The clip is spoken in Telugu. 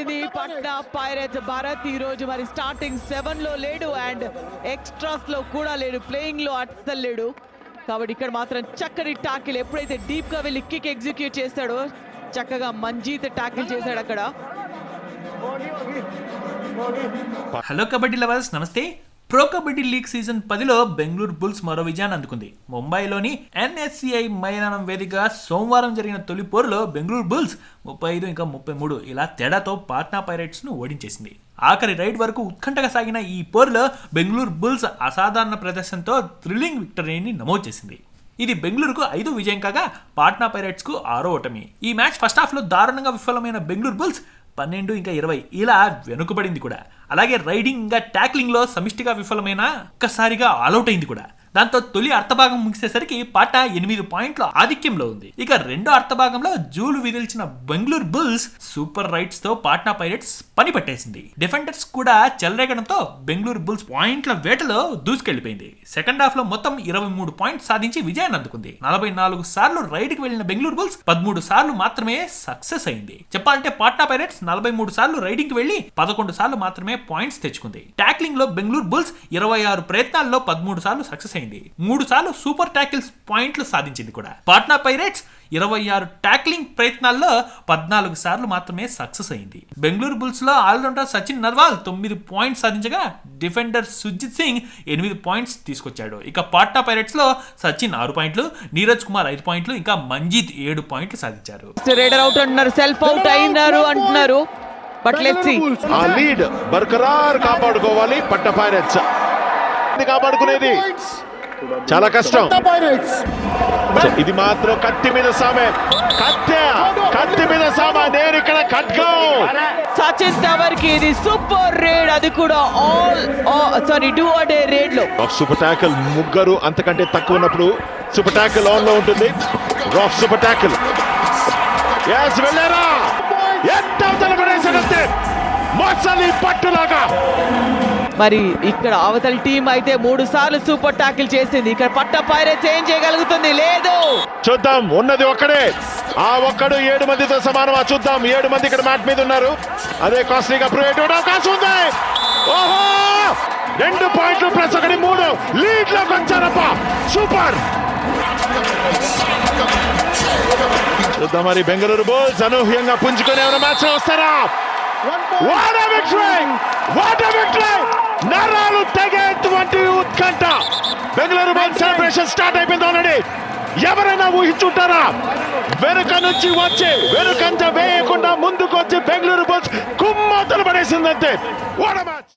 ఇది పట్నా పైరేట్స్ భారత్ ఈ రోజు మరి స్టార్టింగ్ సెవెన్లో లేడు అండ్ ఎక్స్ట్రాస్లో కూడా లేడు. ప్లేయింగ్లో అస్సలు లేడు. కాబట్టి ఇక్కడ మాత్రం చక్కని టాకిల్ ఎప్పుడైతే డీప్గా వెళ్ళి కిక్ ఎగ్జిక్యూట్ చేస్తాడో చక్కగా మంజీత్ టాకిల్ చేశాడు అక్కడ. హలో కబడ్డీ లవర్స్ నమస్తే ప్రో కబడ్డీ లీగ్ సీజన్ పదిలో బెంగళూరు బుల్స్ మరో విజయాన్ని అందుకుంది. ముంబైలోని ఎన్ఎస్సిఐ మైదానం వేదికగా సోమవారం జరిగిన తొలి పోరులో బెంగళూరు బుల్స్ ముప్పై ఐదు ఇంకా ముప్పై మూడు ఇలా తేడాతో పాట్నా పైరేట్స్ను ఓడించేసింది. ఆఖరి రైడ్ వరకు ఉత్కంఠగా సాగిన ఈ పోరులో బెంగళూరు బుల్స్ అసాధారణ ప్రదర్శనతో థ్రిల్లింగ్ విక్టరీని నమోదు చేసింది. ఇది బెంగళూరుకు ఐదు విజయం కాగా పాట్నా పైరేట్స్కు ఆరో ఓటమి. ఈ మ్యాచ్ ఫస్ట్ హాఫ్లో దారుణంగా విఫలమైన బెంగళూరు బుల్స్ పన్నెండు ఇంకా ఇరవై. ఇలా వెనుకబడింది కూడా. అలాగే రైడింగ్ ఇంకా ట్యాక్లింగ్లో సమిష్టిగా విఫలమైన ఒక్కసారిగా ఆల్అౌట్ అయింది కూడా. దాంతో తొలి అర్థభాగం ముగిసేసరికి పాట ఎనిమిది పాయింట్ల ఆధిక్యంలో ఉంది. ఇక రెండో అర్థభాగంలో జూలు విదిల్చిన బెంగళూరు బుల్స్ సూపర్ రైట్స్తో పాట్నా పైరెట్స్ పని పట్టేసింది. డిఫెండర్స్ కూడా చెలరేగడంతో బెంగళూరు బుల్స్ పాయింట్ల వేటలో దూసుకెళ్ళిపోయింది సెకండ్ హాఫ్లో మొత్తం ఇరవై మూడు పాయింట్స్ సాధించి విజయాన్ని అందుకుంది. నలభై నాలుగు సార్లు రైడ్కి వెళ్ళిన బెంగళూరు బుల్స్ పదమూడు సార్లు మాత్రమే సక్సెస్ అయింది. చెప్పాలంటే పాట్నా పైరెట్స్ నలభై మూడు సార్లు రైడింగ్కి వెళ్ళి పదకొండు సార్లు మాత్రమే పాయింట్స్ తెచ్చుకుంది. టాక్లింగ్లో బెంగళూరు బుల్స్ ఇరవై ఆరు ప్రయత్నాల్లో పదమూడు సార్లు సక్సెస్ అయింది. మూడు సార్లు సూపర్ టాకిల్స్ పాయింట్లు సాధించింది కూడా. పాట్నా పైరేట్స్ ఇరవై ఆరు టాక్లింగ్ ప్రయత్నాల్లో పద్నాలుగు సార్లు మాత్రమే సక్సెస్ అయింది. బెంగళూరు బుల్స్లో ఆల్రౌండర్ సచిన్ నర్వాల్ తొమ్మిది పాయింట్స్ సాధించగా డిఫెండర్ సుజిత్ సింగ్ ఎనిమిది పాయింట్స్ తీసుకొచ్చాడు. ఇక పాట్నా పైరేట్స్లో సచిన్ ఆరు పాయింట్లు నీరజ్ కుమార్ ఐదు పాయింట్లు ఇంకా మంజీత్ ఏడు పాయింట్లు సాధించారు. రేడర్ అవుట్ అంటున్నారు సెల్ఫ్ అవుట్ అయినారు అంటున్నారు. బట్ లెట్స్ సీ ఆ లీడ్ బర్కరార్ కాపాడుకోవాలి పట్ట పైరట్స్. ఇది కాపాడుకునేది చాలా కష్టం. ఇది మాత్రం కత్తి మీద సామె. కత్తె కత్తి మీద సామ. నేను ఇక్కడ ఖడ్గం. సచిన్ తవర్కి ఇది సూపర్ రేడ్. అది కూడా all sorry do or die రేడ్లో. Super tackle ముగ్గురు అంతకంటే తక్కువ ఉన్నప్పుడు సూపర్ టాకిల్ ఆన్లో ఉంటుంది. రాఫ్ సూపర్ టాకిల్ ఎస్ వెళ్ళారా? ఎంత అవతల పడేసాడంతే మొసలి పట్టులాగా. మరి ఇక్కడ అవతల టీం అయితే మూడు సార్లు సూపర్ టాకిల్ చేసింది. ఇక్కడ పట్ట పైరేట్స్ ఏం చేయగలుగుతుంది. లేదు. చూద్దాం. ఉన్నది ఒక్కడే. ఆ ఒక్కడు ఏడు మందితో సమానం ఆ చూద్దాం. ఏడు మంది ఇక్కడ మ్యాట్ మీద ఉన్నారు. అదే కాస్ట్లీగా ప్రూవ్ అయ్యేటువంటి అవకాశం ఉంది. ఓహో! రెండు పాయింట్లు ప్లస్ ఒకటి మూడు. లీడ్లోకి వచ్చారప్ప. సూపర్! చూద్దాం మరి బెంగళూరు బోల్స్ అనూహ్యంగా పుంజుకొని మ్యాచ్లో వస్తారా what a victory! Bengaluru Bulls celebration start అయిపోయింది ఆల్రెడీ ఎవరైనా ఊహించుంటారా? వెనుక నుంచి వచ్చి వెనుకంజ వేయకుండా ముందుకు వచ్చి బెంగళూరు బోల్స్ కుమ్మతులు పడేసిందంటే వాట్ మ్యాచ్